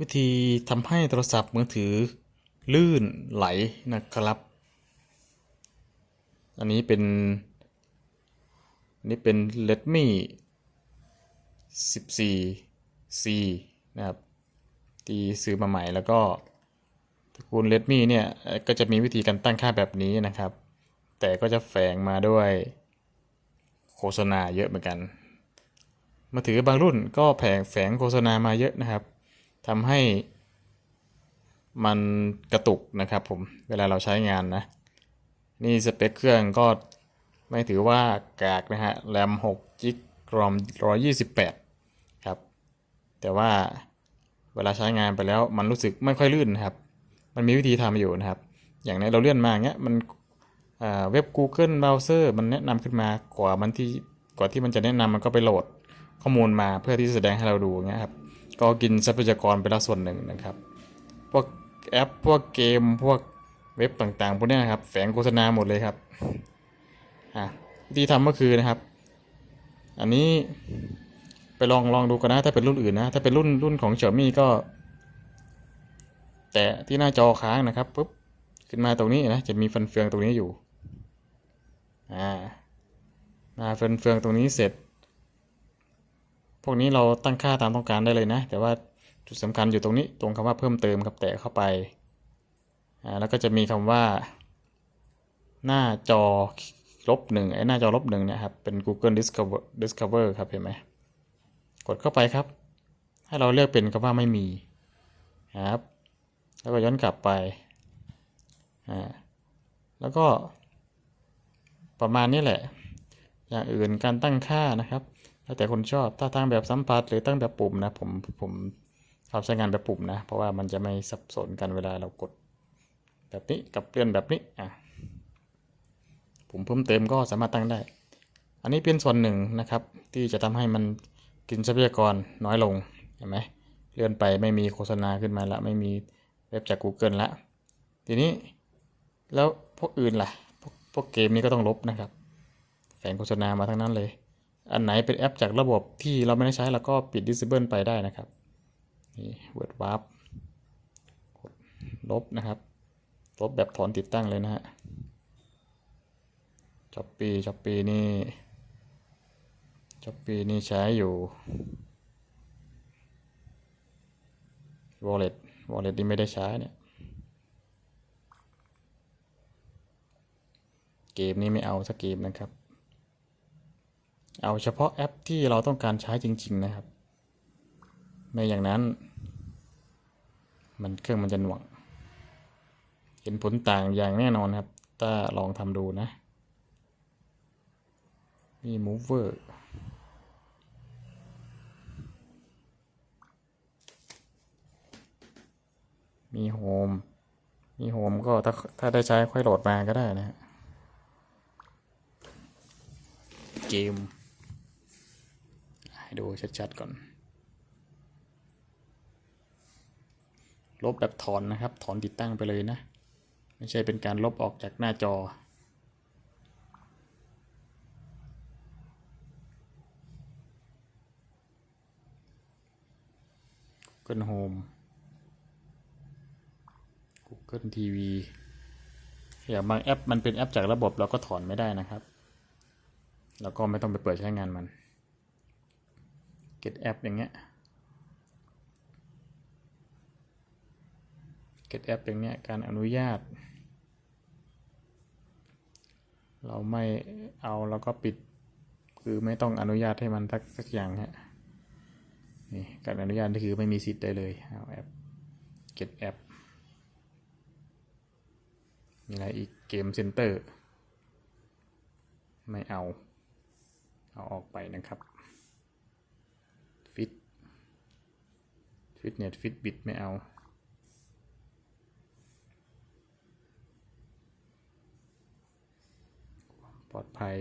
วิธีทำให้โทรศัพท์มือถือลื่นไหลนะครับ อันนี้เป็นอันนี้เป็น Redmi 14C นะครับที่ซื้อมาใหม่แล้วก็ตระกูล Redmi เนี่ยก็จะมีวิธีการตั้งค่าแบบนี้นะครับ แต่ก็จะแฝงมาด้วยโฆษณาเยอะเหมือนกันมือถือบางรุ่นก็แผงแฝงโฆษณามาเยอะนะครับ ทำให้มันกระตุกนะครับผมเวลาเราใช้งานนะ นี่สเปคเครื่องก็ไม่ถือว่ากากนะฮะแรม6จิกรอม128 ครับ แต่ว่าเวลาใช้งานไปแล้วมันรู้สึกไม่ค่อยลื่นนะครับ มันมีวิธีทำอยู่นะครับ อย่างในเราเลื่อนมาเงี้ยมันเว็บ Google Browser มันแนะนำขึ้นมากว่ามันที่กว่าที่มันจะแนะนำมันก็ไปโหลดข้อมูลมาเพื่อที่จะแสดงให้เราดูเงี้ยครับ ก็กินทรัพยากรไปละส่วนหนึ่งนะครับ พวกแอปพวกเกมพวกเว็บต่างๆพวกนี้นะครับ แฝงโฆษณาหมดเลยครับอะวิธีทำก็คือนะครับ อันนี้ไปลองลองดูกันนะถ้าเป็นรุ่นอื่นนะ ถ้าเป็นรุ่นรุ่นของ Xiaomi ก็ แตะที่หน้าจอค้างนะครับปุ๊บขึ้นมาตรงนี้นะจะมีฟันเฟืองตรงนี้อยู่อ่ามาฟันเฟืองตรงนี้เสร็จ พวกนี้เราตั้งค่าตามต้องการได้เลยนะ แต่ว่าจุดสำคัญอยู่ตรงนี้ตรงคำว่าเพิ่มเติมครับแตะเข้าไปอ่าแล้วก็จะมีคำว่า หน้าจอลบหนึ่งไอ้หน้าจอลบหนึ่งเนี่ยครับเป็น Google Discover Discover ครับเห็นไหมกดเข้าไปครับ ให้เราเลือกเป็นคำว่าไม่มีครับ แล้วก็ย้อนกลับไปอ่าแล้วก็ประมาณนี้แหละ อย่างอื่นการตั้งค่านะครับ แล้วแต่คนชอบถ้าตั้งแบบสัมผัสหรือตั้งแบบปุ่มนะผมผมชอบใช้งานแบบปุ่มนะ เพราะว่ามันจะไม่สับสนกันเวลาเรากด แบบนี้กับเปลื่อนแบบนี้อะผมเพิ่มเติมก็สามารถตั้งได้ อันนี้เป็นส่วนหนึ่งนะครับ ที่จะทำให้มันกินทรัพยากรน้อยลงเห็นไหมเลื่อนไปไม่มีโฆษณาขึ้นมาละไม่มีเว็บจาก Google ละทีนี้แล้วพวกอื่นล่ะพวกพวกเกมนี้ก็ต้องลบนะครับ แฝงโฆษณามาทั้งนั้นเลย อันไหนเป็นแอปจากระบบที่เราไม่ได้ใช้เราก็ปิด disable ไปได้นะครับ นี่ word warp กดลบนะครับ ลบแบบถอนติดตั้งเลยนะฮะจ็อปปี้จ็อปปี้นี่จ็อปปี้นี่ใช้อยู่ wallet wallet นี่ไม่ได้ใช้เนี่ย เกมนี้ไม่เอาสักเกมนะครับ เอาเฉพาะแอปที่เราต้องการใช้จริง ๆ นะครับ ไม่อย่างนั้น มันเครื่องมันจะหน่วง เห็นผลต่างอย่างแน่นอนครับ ถ้าลองทำดูนะมี mover มีโฮม มีโฮมก็ถ้าถ้าได้ใช้ค่อยโหลดมาก็ได้นะฮะ เกม ดูชัดๆก่อน ลบแบบถอนนะครับ ถอนติดตั้งไปเลยนะ ไม่ใช่เป็นการลบออกจากหน้าจอ Google Home Google TV อย่างบางแอปมันเป็นแอปจากระบบเราก็ถอนไม่ได้นะครับ แล้วก็ไม่ต้องไปเปิดใช้งานมัน Get App อย่างเงี้ย Get App อย่างเงี้ยการอนุญาต เราไม่เอาแล้วก็ปิด คือไม่ต้องอนุญาตให้มันสักสักอย่างฮะนี่การอนุญาตคือไม่มีสิทธิ์ได้เลยเอาแอป Get App มีอะไรอีกเกมเซ็นเตอร์ไม่เอา เอาออกไปนะครับ ฟิต ฟิตเนสฟิตบิตไม่เอา ปลอดภัย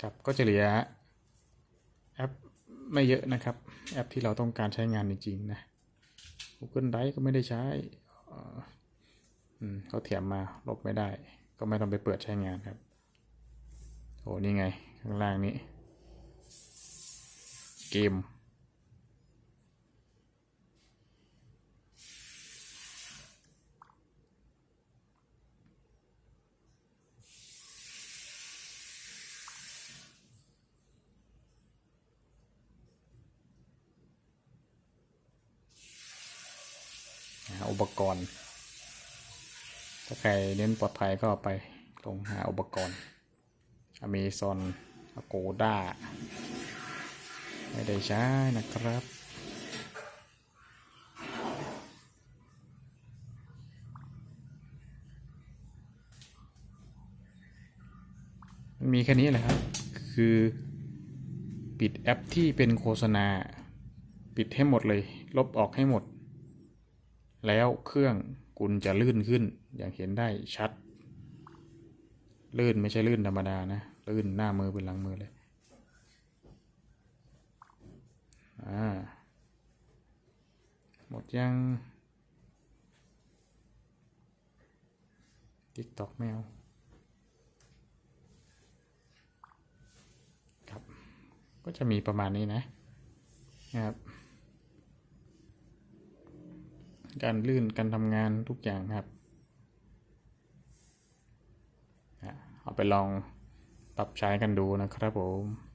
ครับก็จะเหลือแอปไม่เยอะนะครับ แอปที่เราต้องการใช้งานจริงๆนะ Google Drive ก็ไม่ได้ใช้ เอ่ออืมเขาแถมมาลบไม่ได้ ก็ไม่ต้องไปเปิดใช้งานครับโอ้นี่ไง ข้างล่างนี้ เกม อุปกรณ์ ถ้าใครเน้นปลอดภัยก็ไปลงหาอุปกรณ์ Amazon Agoda ไม่ได้ใช้นะครับมันมีแค่นี้แหละครับ คือปิดแอปที่เป็นโฆษณา ปิดให้หมดเลย ลบออกให้หมด แล้วเครื่อง คุณจะลื่นขึ้น อย่างเห็นได้ชัด ลื่นไม่ใช่ลื่นธรรมดานะ ลื่นหน้ามือเป็นหลังมือเลยอ่าหมดยังติ๊กตอกแมวครับ ก็จะมีประมาณนี้นะนะครับ การลื่นการทำงานทุกอย่างครับ เอาไปลองปรับใช้กันดูนะครับผม